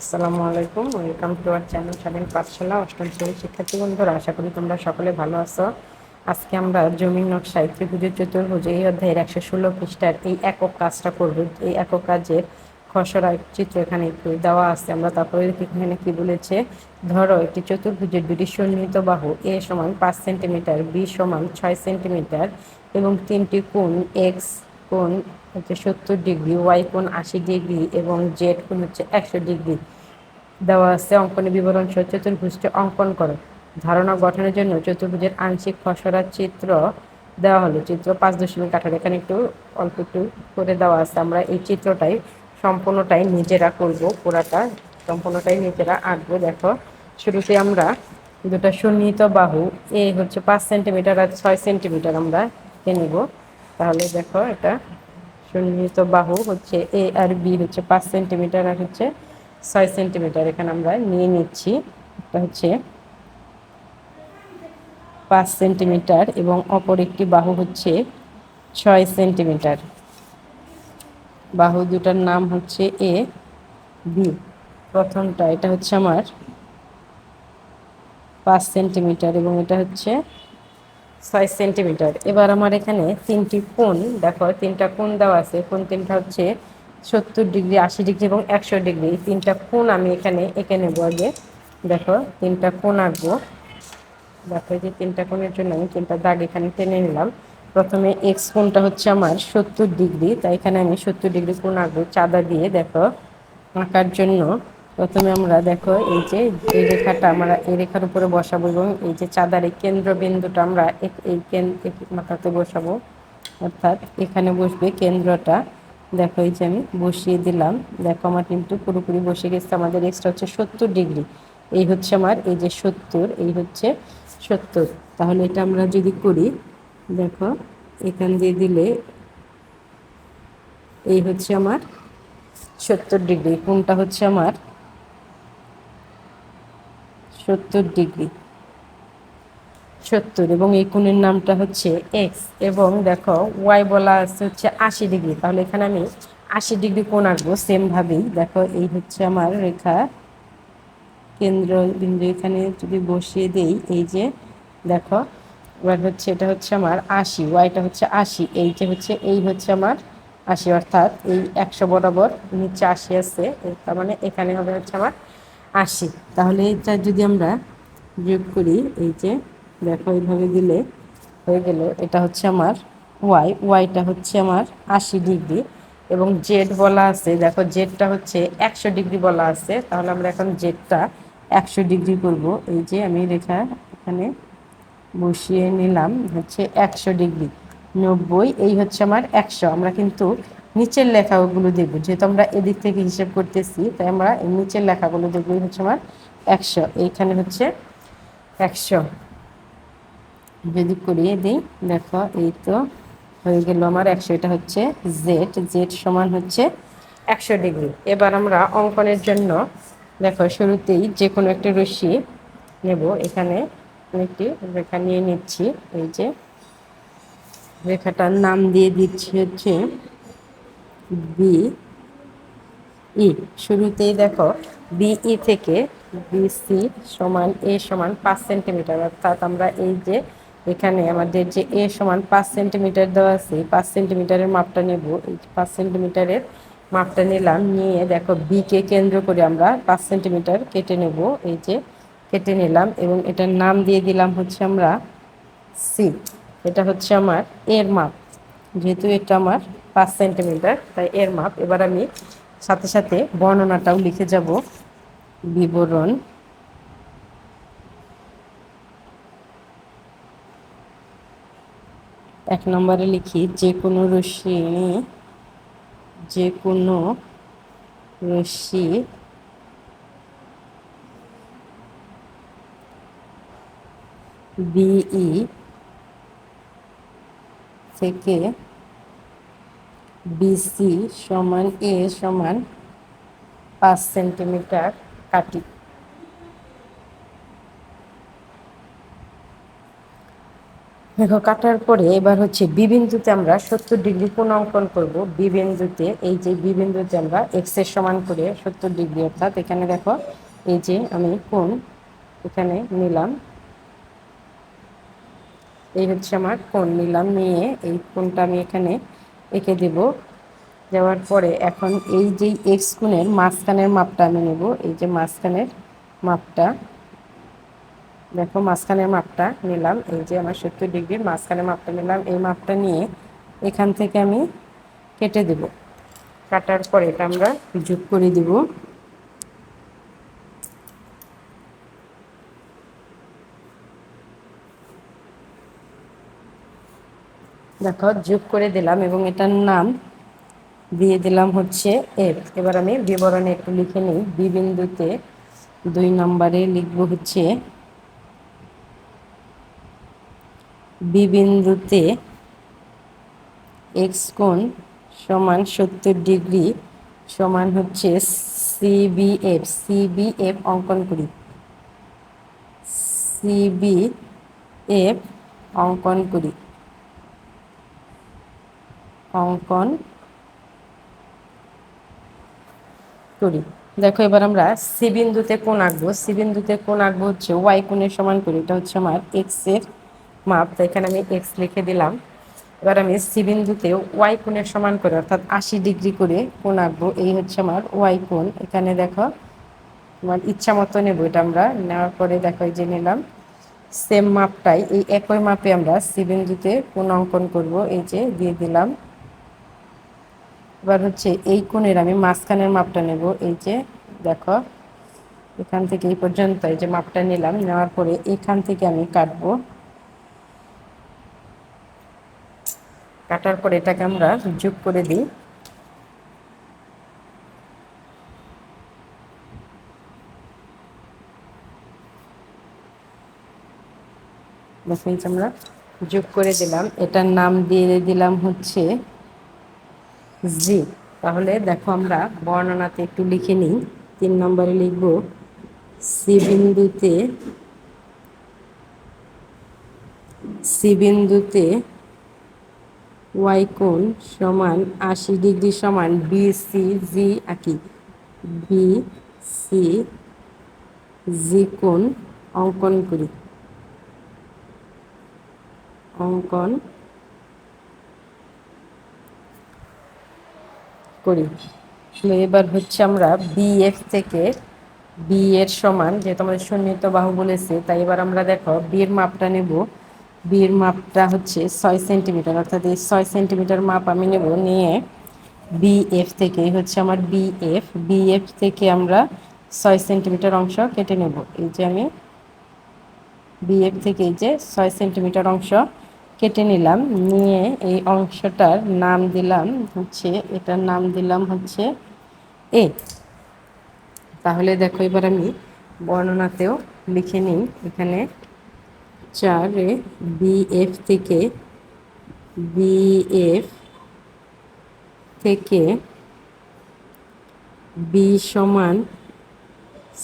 আসসালামু আলাইকুম, welcome to our channel স্বাধীন পাঠশালা, অষ্টম শ্রেণির শিক্ষার্থী বন্ধুরা, আশা করি তোমরা সকলে ভালো আছো। আজকে আমরা জমির নকশায় ত্রিভুজের চতুর্ভুজ এই অধ্যায়ের একশো ষোলো পৃষ্ঠার এই একক কাজটা করব। এই একক কাজের খসড়া চিত্র এখানে একটু দেওয়া আছে। আমরা তারপরে এখানে কি বলেছে, ধরো একটি চতুর্ভুজের দুটি সন্নিহিত বাহু, এ সমান পাঁচ সেন্টিমিটার, বি সমান ছয় সেন্টিমিটার এবং তিনটি কোণ এক্স কোণ হচ্ছে সত্তর ডিগ্রি ওয়াই কোণ আশি ডিগ্রি এবং জেড কোণ হচ্ছে একশো ডিগ্রি। দেওয়া আছে অঙ্কনের বিবরণ সহ চতুর্ভুজটি অঙ্কন করো। ধারণা গঠনের জন্য চতুর্ভুজের আংশিক খসড়া চিত্র দেওয়া হলো। চিত্র পাঁচ দশমিক আঠারো, এখানে একটু অল্প একটু করে দেওয়া আছে। আমরা এই চিত্রটাই সম্পূর্ণটাই নিজেরা করব, পুরাটা সম্পূর্ণটাই নিজেরা আঁকবো। দেখো, শুরুতে আমরা দুটা সন্নিহিত বাহু, এ হচ্ছে পাঁচ সেন্টিমিটার আর ছয় সেন্টিমিটার আমরা এ নেব। তাহলে দেখো এটা সন্নিহিত বাহু হচ্ছে এ আর বি হচ্ছে পাঁচ সেন্টিমিটার আর হচ্ছে ছয় সেন্টিমিটার এখানে আমরা নিয়ে নিচ্ছি। এটা হচ্ছে পাঁচ সেন্টিমিটার এবং অপর একটি বাহু হচ্ছে ছয় সেন্টিমিটার বাহু দুটার নাম হচ্ছে এ বি প্রথমটা, এটা হচ্ছে আমার পাঁচ সেন্টিমিটার এবং এটা হচ্ছে ছয় সেন্টিমিটার। এবার আমার এখানে তিনটি কোণ, দেখো তিনটা কোণ দেওয়া আছে কোন তিনটা হচ্ছে সত্তর ডিগ্রি, আশি ডিগ্রি এবং একশো ডিগ্রি। তিনটা কোণ আমি এখানে এঁকে নেব আগে। দেখো, তিনটা কোণ আঁকবো। দেখো যে তিনটা কোণের জন্য আমি তিনটা দাগ এখানে টেনে নিলাম। প্রথমে এক্স কোণটা হচ্ছে আমার সত্তর ডিগ্রি, তাই এখানে আমি সত্তর ডিগ্রি কোণ আঁকবো চাঁদা দিয়ে, দেখো। আঁকার জন্য প্রথমে আমরা দেখো এই যে এই রেখাটা আমরা এই রেখার উপরে বসাবো এবং এই যে চাঁদার এই কেন্দ্রবিন্দুটা আমরা এই মাথাতে বসাবো। অর্থাৎ এখানে বসবে কেন্দ্রটা। দেখো এই যে আমি বসিয়ে দিলাম। দেখো আমার কিন্তু পুরোপুরি বসে গেছে। আমাদের এক্সটা হচ্ছে সত্তর ডিগ্রি এই হচ্ছে আমার এই যে সত্তর, এই হচ্ছে সত্তর। তাহলে এটা আমরা যদি করি, দেখো এখান দিয়ে দিলে এই হচ্ছে আমার সত্তর ডিগ্রি কোনটা হচ্ছে আমার সত্তর ডিগ্রি। সত্তর, এবং এই কোণের নামটা হচ্ছে এক্স এবং দেখো ওয়াই বলা আছে হচ্ছে আশি ডিগ্রি। তাহলে এখানে আমি আশি ডিগ্রি কোণ আঁকবো সেমভাবেই দেখো এই হচ্ছে আমার রেখা কেন্দ্র বিন্দু এখানে যদি বসিয়ে দেই, এই যে দেখো এবার হচ্ছে, এটা হচ্ছে আমার আশি ওয়াইটা হচ্ছে আশি, এই যে হচ্ছে, এই হচ্ছে আমার আশি। অর্থাৎ এই একশো বরাবর নিচে আশি আছে তার মানে এখানে হবে হচ্ছে আমার আশি। তাহলে এটা যদি আমরা যোগ করি, এই যে দেখো এইভাবে দিলে হয়ে গেল, এটা হচ্ছে আমার ওয়াই ওয়াইটা হচ্ছে আমার আশি ডিগ্রি। এবং জেড বলা আছে, দেখো জেডটা হচ্ছে একশো ডিগ্রি বলা আছে, তাহলে আমরা এখন জেডটা একশো ডিগ্রি করব। এই যে আমি রেখা এখানে বসিয়ে নিলাম, হচ্ছে একশো ডিগ্রি। নব্বই, এই হচ্ছে আমার একশো। আমরা কিন্তু নিচের লেখাগুলো দেখব। যেহেতু আমরা এদিক থেকে হিসেব করতেছি, তাই আমরা এই নিচের লেখাগুলো দেখব। হচ্ছে আমার একশো। এইখানে হচ্ছে একশো। যদি করিয়ে দিই, দেখো এই তো হয়ে গেল আমার একশো। এটা হচ্ছে জেড। জেড সমান হচ্ছে একশো ডিগ্রি। এবার আমরা অঙ্কনের জন্য, দেখো শুরুতেই যে কোনো একটা রশ্মি নেব। এখানে একটি রেখা নিয়ে নিচ্ছি। এই যে রেখাটার নাম দিয়ে দিচ্ছি হচ্ছে বি, ই। শুরুতেই দেখো বিই থেকে বিসি সমান এ সমান পাঁচ সেন্টিমিটার। অর্থাৎ আমরা এই যে এখানে আমাদের যে এ সমান পাঁচ সেন্টিমিটার দেওয়া আছে পাঁচ সেন্টিমিটারের মাপটা নেব। এই পাঁচ সেন্টিমিটারের মাপটা নিলাম, নিয়ে দেখো বিকে কেন্দ্র করে আমরা পাঁচ সেন্টিমিটার কেটে নেব। এই যে কেটে নিলাম এবং এটার নাম দিয়ে দিলাম হচ্ছে আমরা সি। এটা হচ্ছে আমার এর মাপ। যেহেতু এটা আমার পাঁচ সেন্টিমিটার, তাই এর মাপ। এবার আমি সাথে সাথে বর্ণনাটাও লিখে যাব। বিবরণ। এক নম্বরে লিখি, যে কোনো রশ্মি যে কোনো রশ্মি বিই থেকে বিসি সমান এ সমান পাঁচ সেন্টিমিটার কাটি। দেখো, কাটার পরে এবার হচ্ছে বিবিন্দুতে আমরা সত্তর ডিগ্রি কোণ অঙ্কন করব বিবিন্দুতে এই যে বিবিন্দুতে আমরা এক্সের সমান করে সত্তর ডিগ্রি, অর্থাৎ এখানে দেখো, এই যে আমি কোণ এখানে নিলাম। এই হচ্ছে আমার কোণ, নিলাম নিয়ে এই কোণটা আমি এখানে এঁকে দেব। দেওয়ার পরে এখন এই যে এক্স কোণের মাঝখানের মাপটা আমি নেব, এই যে মাঝখানের মাপটা। দেখো মাঝখানের মাপটা নিলাম, এই যে আমার সত্তর ডিগ্রির মাঝখানের মাপটা নিলাম, এই মাপটা নিয়ে এখান থেকে আমি কেটে দেব। কাটার পরে এটা আমরা যোগ করে দিব। দেখো, যোগ করে দিলাম এবং এটার নাম দিয়ে দিলাম হচ্ছে এফ এবার আমি বিবরণে একটু লিখে নিই। বি বিন্দুতে দুই নম্বরে লিখব হচ্ছে বি বিন্দুতে এক্স কোণ সমান সত্তর ডিগ্রি সমান হচ্ছে সিবিএফ সিবিএফ অঙ্কন করি। সিবিএফ অঙ্কন করি। অঙ্কন করি। দেখো, এবার আমরা সি বিন্দুতে কোন আঁকবো? সি বিন্দুতে কোন আঁকবো হচ্ছে ওয়াই কোণের সমান করি। এটা হচ্ছে আমার এক্সের মাপ। তো এখানে আমি এক্স লিখে দিলাম। এবার আমি সি বিন্দুতে ওয়াই কোণের সমান করে, অর্থাৎ আশি ডিগ্রি করে কোন আঁকবো। এই হচ্ছে আমার ওয়াই কোণ। এখানে দেখো তোমার ইচ্ছা মতো নেব এটা আমরা। নেওয়ার পরে দেখো, এই যে নিলাম। সেম মাপটাই, এই একই মাপে আমরা সি বিন্দুতে কোন অঙ্কন করব। এই যে দিয়ে দিলাম। এবার হচ্ছে এই কোণের আমি মাঝখানের মাপটা নেব। এই যে দেখো, এখান থেকে এই পর্যন্ত এই যে মাপটা নিলাম, নেওয়ার পরে এখান থেকে আমি কাটবো। কাটার পরে এটাকে আমরা যোগ করে দিই। আমরা যোগ করে দিলাম। এটার নাম দিয়ে দিলাম হচ্ছে জি, তাহলে দেখো আমরা বর্ণনাতে একটু লিখে নিই। তিন নম্বরে লিখব, সি বিন্দুতে সি বিন্দুতে ওয়াই সমান আশি ডিগ্রি সমান বি সি জি আঁকি বি সি জি কোণ অঙ্কন করি। অঙ্কন করি। এবার হচ্ছে আমরা বিএফ থেকে বি এর সমান, যেহেতু আমাদের সন্নিহিত বাহু বলেছে, তাই এবার আমরা দেখো বিয়ের মাপটা নেব। বিয়ের মাপটা হচ্ছে ছয় সেন্টিমিটার, অর্থাৎ এই ছয় সেন্টিমিটার মাপ আমি নেব নিয়ে বিএফ থেকে হচ্ছে আমার বিএফ বিএফ থেকে আমরা ছয় সেন্টিমিটার অংশ কেটে নেব। এই যে আমি বিএফ থেকে এই যে ছয় সেন্টিমিটার অংশ কেটে নিলাম, নিয়ে এই অংশটার নাম দিলাম হচ্ছে, এটার নাম দিলাম হচ্ছে এ। তাহলে দেখো এবার আমি বর্ণনাতেও লিখে নিই, এখানে চার চারে বিএফ থেকে বিএফ থেকে বি সমান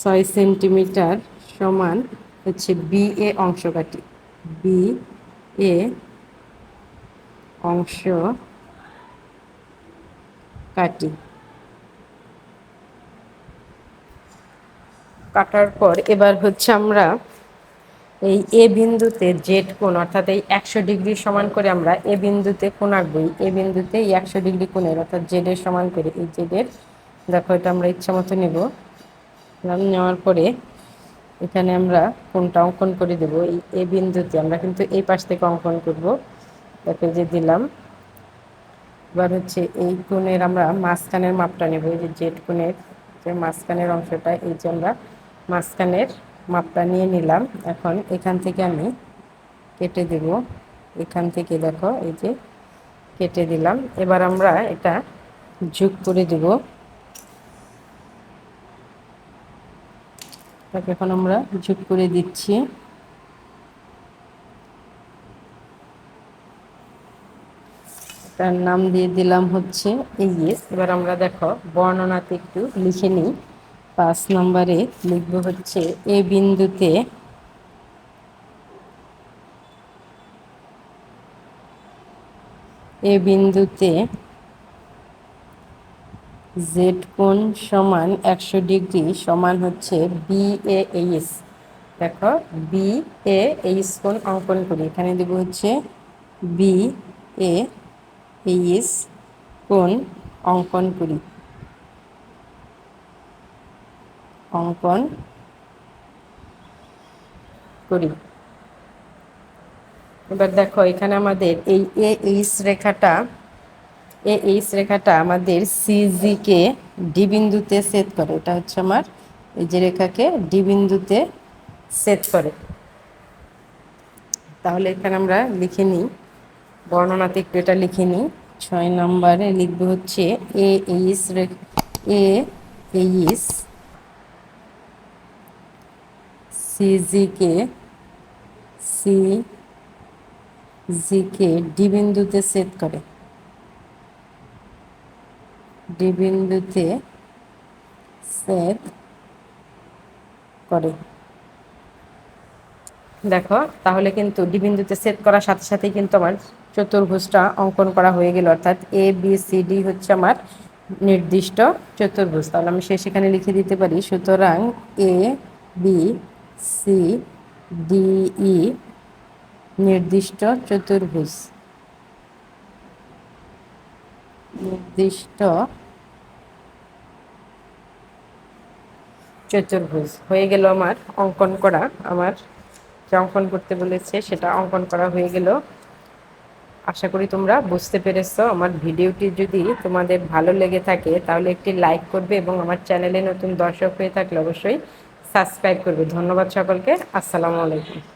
ছয় সেন্টিমিটার সমান হচ্ছে বি এ অংশ কাটি বি এ অংশ কাটি। কাটার পর এবার হচ্ছে আমরা এই এ বিন্দুতে জেড কোণ, অর্থাৎ এই একশো ডিগ্রি সমান করে আমরা এ বিন্দুতে কোণ আঁকবই এ বিন্দুতে এই একশো ডিগ্রি কোণের, অর্থাৎ জেডের সমান করে এই জেডের দেখো এটা আমরা ইচ্ছা মতো নেব নেওয়ার পরে এখানে আমরা কোনটা অঙ্কন করে দেব, এই এ বিন্দুতে। আমরা কিন্তু এই পাশ থেকে অঙ্কন করব, তাকে যে দিলাম। এবার হচ্ছে এই কোণের আমরা মাঝখানের মাপটা নেব, এই যে জেড কোণের যে মাঝখানের অংশটা, এই যে আমরা মাঝখানের মাপটা নিয়ে নিলাম। এখন এখান থেকে আমি কেটে দেব। এখান থেকে দেখো, এই যে কেটে দিলাম। এবার আমরা এটা যোগ করে দেব। এখন আমরা যোগ করে দিচ্ছি। তার নাম দিয়ে দিলাম হচ্ছে এই এবার আমরা দেখো, বর্ণনাতে একটু লিখে নিই। পাঁচ নম্বরে লিখব হচ্ছে, এ বিন্দুতে এ বিন্দুতে জেড কোণ সমান একশো ডিগ্রি সমান হচ্ছে বি এ এইচ দেখো বি এ এইচ কোণ অঙ্কন করি। এখানে দেব হচ্ছে বি এ এইচ কোণ অঙ্কন করি। অঙ্কন করি। এবার দেখো, এখানে আমাদের এই এ এইচ রেখাটা এ এইচ রেখাটা আমাদের সিজি কে ডি বিন্দুতে সেট করে। এটা হচ্ছে আমার এই যে রেখাকে ডি বিন্দুতে সেট করে। তাহলে এখানে আমরা লিখে নিই। বর্ণনাতে একটু এটা লিখে নিই। ছয় নম্বরে লিখব হচ্ছে এ এইচ এ এইচ সিজিকে সি জিকে ডি বিন্দুতে সেট করে। ডি বিন্দুতে সেট করে। দেখো, তাহলে কিন্তু ডি সেট করার সাথে সাথে কিন্তু আমার চতুর্ভুজটা অঙ্কন করা হয়ে গেল। অর্থাৎ এ বি সি ডি হচ্ছে আমার নির্দিষ্ট চতুর্ভুজ। তাহলে আমি সে সেখানে লিখে দিতে পারি, সুতরাং A B C D E নির্দিষ্ট চতুর্ভুজ। নির্দিষ্ট চতুর্ভুজ হয়ে গেল আমার অঙ্কন করা। আমার যে অঙ্কন করতে বলেছে সেটা অঙ্কন করা হয়ে গেল। আশা করি তোমরা বুঝতে পেরেছ। আমার ভিডিওটি যদি তোমাদের ভালো লেগে থাকে, তাহলে একটি লাইক করবে এবং আমার চ্যানেলে নতুন দর্শক হয়ে থাকলে অবশ্যই সাবস্ক্রাইব করবে। ধন্যবাদ সকলকে। আসসালামু আলাইকুম।